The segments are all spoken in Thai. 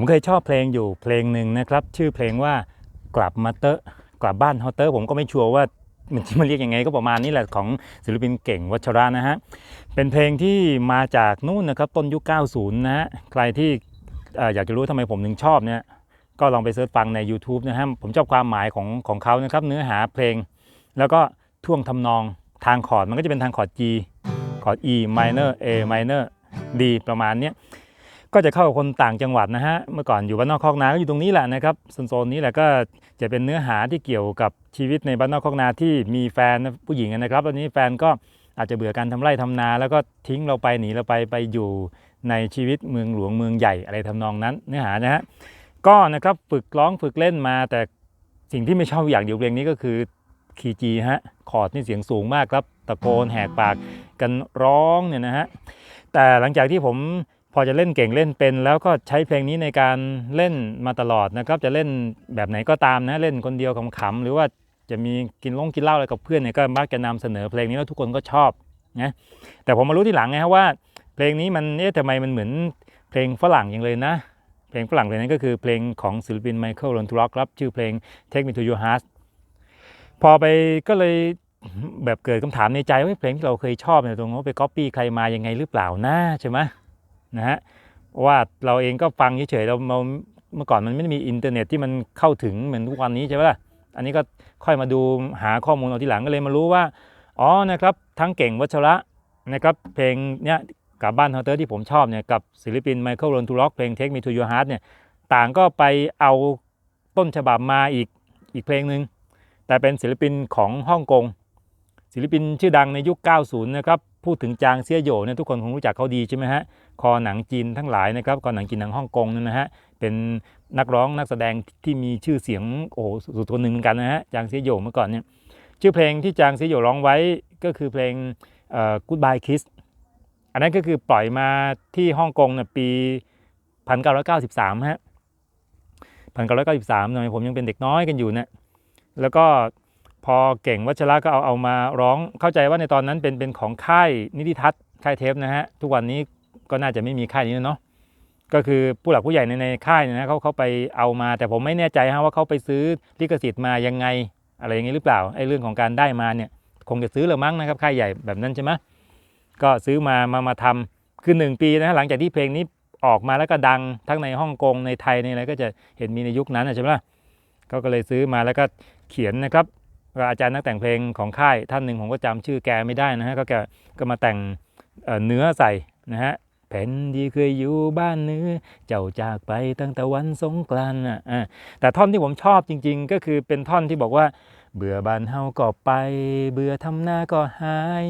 ผมเคยชอบเพลงอยู่เพลงหนึ่งนะครับ ชื่อเพลงว่ากลับมาเตอะกลับบ้านเฮาเตอร์ผมก็ไม่ชัวร์ว่ามันจะมาเรียกยังไงก็ประมาณนี้แหละของศิลปินเก่งวัชระนะฮะ เป็นเพลงที่มาจากนู่นนะครับต้นยุค 90 นะฮะ ใครที่อออยากจะรู้ทำไมผมถึงชอบเนี่ยก็ลองไปเสิร์ชฟังใน YouTube นะฮะ ผมชอบความหมายของของเขานะครับ เนื้อหาเพลง แล้วก็ท่วงทำนองทางคอร์ดมันก็จะเป็นทางคอร์ด G คอร์ด E minor A minor D ประมาณเนี้ย ก็จะเข้ากับคนต่างจังหวัดนะฮะเมื่อก่อนอยู่บ้านนอกคอกนาก็อยู่ตรงนี้แหละนะครับโซนนี้แหละก็จะเป็นเนื้อหาที่เกี่ยวกับชีวิตในบ้านนอกคอกนาที่มีแฟนผู้หญิงนะครับ ตอนนี้แฟนก็อาจจะเบื่อการทำไร่ทำนา แล้วก็ทิ้งเราไปหนีเราไปไปอยู่ในชีวิตเมืองหลวงเมืองใหญ่อะไรทำนองนั้น เนื้อหานะฮะก็นะครับฝึกร้องฝึกเล่นมา แต่สิ่งที่ไม่ชอบอย่างเดียวเพลงนี้ก็คือคีจีฮะคอร์ดนี่เสียงสูงมากครับ ตะโกนแหกปากกันร้องเนี่ยนะฮะแต่หลังจากที่ผม พอจะเล่นเก่งเล่นเป็น แล้วก็ใช้เพลงนี้ในการเล่นมาตลอดนะครับจะเล่นแบบไหนก็ตามนะเล่นคนเดียวขำๆหรือว่าจะมีกินลงกินเหล้าอะไรกับเพื่อนเนี่ยก็มักจะนำเสนอเพลงนี้แล้วทุกคนก็ชอบนะแต่ผมมารู้ที่หลังไงครับว่า เพลงนี้มันเอ๊ะทำไมมันเหมือนเพลงฝรั่งอย่างเลยนะ เพลงฝรั่งเพลงนั้นก็คือเพลงของศิลปินไมเคิลลอนทร็อกครับชื่อเพลง Take Me to Your Heart พอไปก็เลยแบบเกิดคำถามในใจว่าเพลงที่เราเคยชอบเนี่ยตรงว่าไปก๊อปปี้ใครมายังไงหรือเปล่านะใช่ไหม นะฮะเพราะว่าเราเองก็ฟังเฉยๆเราเมื่อก่อนมันไม่ได้มีอินเทอร์เน็ตที่มันเข้าถึงเหมือนทุกวันนี้ใช่ไหมล่ะอันนี้ก็ค่อยมาดูหาข้อมูลเอาทีหลังก็เลยมารู้ว่าอ๋อนะครับทั้งเก่งวัชระนะครับเพลงเนี้ยกับบ้านเฮาเตอร์ที่ผมชอบเนี่ยกับศิลปินไมเคิลโรนทูร็อกเพลง Take Me to Your Heart เนี่ยต่างก็ไปเอาต้นฉบับมาอีกอีกเพลงหนึ่งแต่เป็นศิลปินของฮ่องกงศิลปินชื่อดังในยุค 90 นะครับ พูดถึงจางเซียโหยเนี่ยทุกคนคงรู้จักเขาดีใช่ไหมฮะคอหนังจีนทั้งหลายนะครับคอหนังจีนหนังฮ่องกงนั่นนะฮะเป็นนักร้องนักแสดงที่มีชื่อเสียงโอ้โหสุดคนหนึ่งเหมือนกันนะฮะจางเซียโหยเมื่อก่อนเนี่ยชื่อเพลงที่จางเซียโหยร้องไว้ก็คือเพลงเอ่อ Goodbye Kiss อันนั้นก็คือปล่อยมาที่ฮ่องกงเนี่ยปี 1993ฮะ1993ตอนผมยังเป็นเด็กน้อยกันอยู่เนี่ยแล้วก็ พอเก่งวัชระก็เอาเอามาร้องเข้าใจว่าในตอนนั้นเป็นเป็นของค่ายนิติทัศน์ค่ายเทปนะฮะทุกวันนี้ก็น่าจะไม่มีค่ายนี้แล้วเนาะก็คือผู้หลักผู้ใหญ่ในในค่ายเนยนะเขาเขาไปเอามา แต่ผมไม่แน่ใจฮะว่าเขาไปซื้อลิขสิทธิ์มายังไง อะไรอย่างนี้หรือเปล่าไอ้เรื่องของการได้มาเนี่ยคงจะซื้อหรือมั้งนะครับค่ายใหญ่แบบนั้นใช่ไหมก็ซื้อมามามาทำคือหนึ่งปีนะหลังจากที่เพลงนี้ออกมาแล้วก็ดังทั้งในฮ่องกงในไทยในอะไรก็จะเห็นมีในยุคนั้นใช่ไหมล่ะเขาก็เลยซื้อมาแล้วก็เขียนนะครับ อาจารย์นักแต่งเพลงของค่ายท่านหนึ่งผมก็จำชื่อแกไม่ได้นะฮะก็แกก็มาแต่งเเนื้อใส่นะฮะแผ่นดีเคยอยู่บ้านเนื้อเจ้าจากไปตั้งแต่วันสงกรานต์อะแต่ท่อนที่ผมชอบจริง ๆ ก็คือเป็นท่อนที่บอกว่าเบื่อบ้านเฮาก็ไป เบื่อทำหน้าก็หาย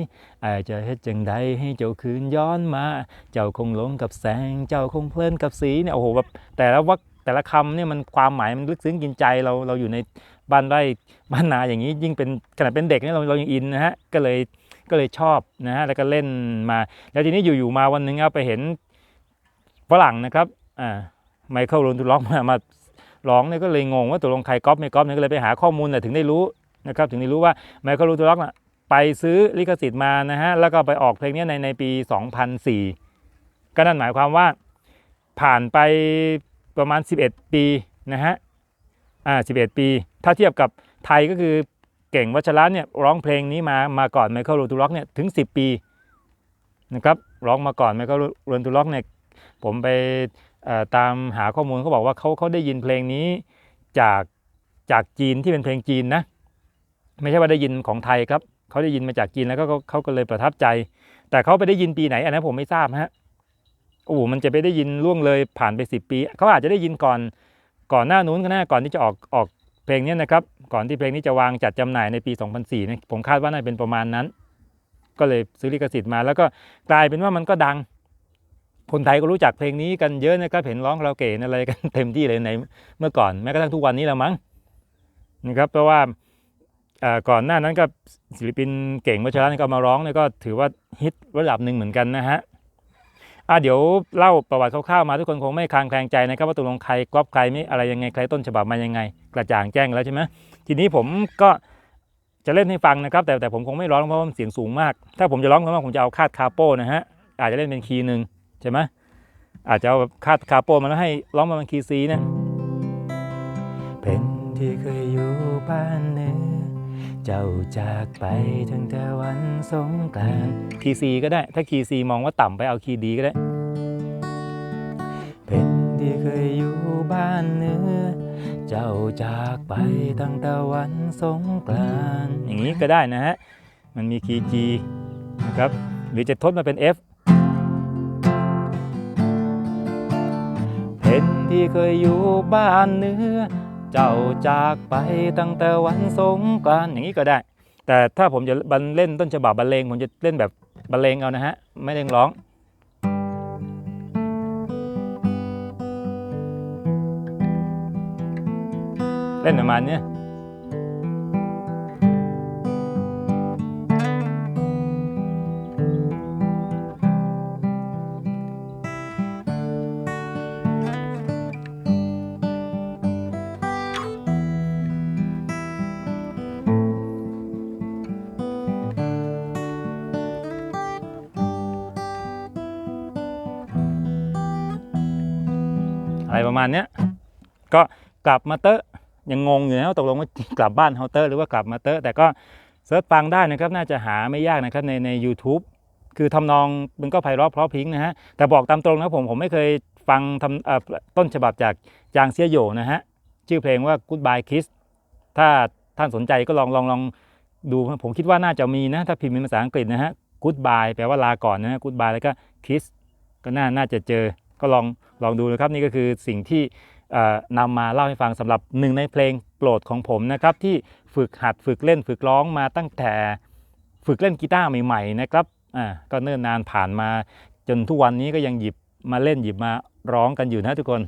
อาจจะเฮ็ดจังใดให้เจ้าคืนย้อนมา เจ้าคงหลงกับแสง เจ้าคงเพลินกับสีเนี่ยโอ้โหแบบแต่ละวัก แต่ละคำเนี่ยมันความหมายมันลึกซึ้งกินใจเราเราอยู่ในบ้านไร่บ้านนาอย่างนี้ยิ่งเป็นขนาดเป็นเด็กเนี่ยเราเรายังอินนะฮะก็เลยก็เลยชอบนะฮะแล้วก็เล่นมา แล้วทีนี้อยู่ๆมาวันหนึงเอาไปเห็นฝรั่งนะครับอ่าไมเคิลโรนทูล็อกมามาร้องเนี่ยก็เลยงงว่าตกลงใครก๊อปไม่ก๊อปเนี่ยก็เลยไปหาข้อมูลน่ถึงได้รู้นะครับถึงได้รู้ว่าไมเคิลโรนทูล็อกน่ะไปซื้อลิขสิทธิ์มานะฮะแล้วก็ไปออกเพลงนี้ในในปี 2004 ก็นั่นหมายความว่าผ่านไป ประมาณ 11 ปีนะฮะอ่า11 ปี ถ้าเทียบกับไทยก็คือเก่งวัชระเนี่ยร้องเพลงนี้มามาก่อนไมเคิลโรนทูล็อกเนี่ยถึง 10 ปีนะครับร้องมาก่อนไมเคิลโรนทูล็อกเนี่ยผมไปตามหาข้อมูลเขาบอกว่าเขาเขาได้ยินเพลงนี้จากจากจีนที่เป็นเพลงจีนนะไม่ใช่ว่าได้ยินของไทยครับเขาได้ยินมาจากจีนแล้วก็เขาเขาก็เลยประทับใจ แต่เขาไปได้ยินปีไหนอันนั้นผมไม่ทราบฮะ โอ้โหมันจะไปได้ยินล่วงเลยผ่านไป 10 ปีเขาอาจจะได้ยินก่อนก่อนหน้านู้นก็น่าก่อนที่จะออกออกเพลงนี้นะครับ ก่อนที่เพลงนี้จะวางจัดจำหน่ายในปี 2004นะผมคาดว่าน่าจะเป็นประมาณนั้น ก็เลยซื้อลิขสิทธิ์มา แล้วก็กลายเป็นว่ามันก็ดัง คนไทยก็รู้จักเพลงนี้กันเยอะนะครับเห็นร้องคาราโอเกะอะไรกันเต็มที่เลยในเมื่อก่อนแม้กระทั่งทุกวันนี้แล้วมั้งนะครับเพราะว่าอ่อก่อนหน้านั้นก็ศิลปินเก่งวัชระนี่ก็มาร้องเนี่ยก็ถือว่าฮิตระดับหนึ่งเหมือนกันนะฮะ อะเดี๋ยวเล่าประวัติคร่าวๆมาทุกคนคงไม่คลางแคลงใจนะครับว่าตกลงใครก๊อปใครไม่อะไรยังไงใครต้นฉบับมายังไง กระจ่างแจ้งแล้วใช่ไหมทีนี้ผมก็จะเล่นให้ฟังนะครับ แต่แต่ผมคงไม่ร้องเพราะว่ามันเสียงสูงมาก ถ้าผมจะร้องเพราะผมจะเอาคาดคาโป้นะฮะอาจจะเล่นเป็นคีย์หนึ่งใช่ไหมอาจจะเอาคาดคาโป้มาแล้วให้ร้องมาเป็นคีย์ซีนะเป็นที่เคยอยู่บ้านเนื้อ เจ้าจากไปตั้งแต่วันสงกรานต์คีย์ซีก็ได้ถ้าคีย์ซีมองว่าต่ำไปเอาคีย์ดีก็ได้ เป็นที่เคยอยู่บ้านเนื้อ เจ้าจากไปตั้งแต่วันสงกรานต์อย่างนี้ก็ได้นะฮะ มันมีคีย์ G นะครับหรือจะทดมาเป็น F เห็นที่เคยอยู่บ้านเนื้อ เจ้าจากไปตั้งแต่วันสงกรานต์อย่างนี้ก็ได้ แต่ถ้าผมจะบรรเล่นต้นฉบับบรรเลงผมจะเล่นแบบบรรเลงเอานะฮะ ไม่เล่นร้อง เล่นประมาณเนี้ อะไรประมาณเนี้ยก็กลับมาเตอะยังงงอยู่นะว่าตกลงว่ากลับบ้านเฮาเตอร์หรือว่ากลับมาเตอะแต่ก็เซิร์ชฟังได้นะครับน่าจะหาไม่ยากนะครับในใน u t u b e คือทำนองมันก็ไพเราะเพราะพิงนะฮะแต่บอกตามตรงนะผมผมไม่เคยฟังทำต้นฉบับจากจางเซียโยนะฮะชื่อเพลงว่า Goodbye Kiss ถ้าท่านสนใจก็ลองลองลองดูผมคิดว่าน่าจะมีนะถ้าพิมพ์เป็นภาษาอังกฤษนะฮะ Goodbye แปลว่าลาก่อนนะฮะ Goodbye แล้วก็ Kiss ก็น่าน่าจะเจอ ก็ลองลองดูนะครับนี่ก็คือสิ่งที่นำมาเล่าให้ฟังสำหรับหนึ่งในเพลงโปรดของผมนะครับที่ฝึกหัดฝึกเล่นฝึกร้องมาตั้งแต่ฝึกเล่นกีตาร์ใหม่ๆนะครับอ่าก็เนิ่นนานผ่านมาจนทุกวันนี้ก็ยังหยิบมาเล่นหยิบมาร้องกันอยู่นะทุกคน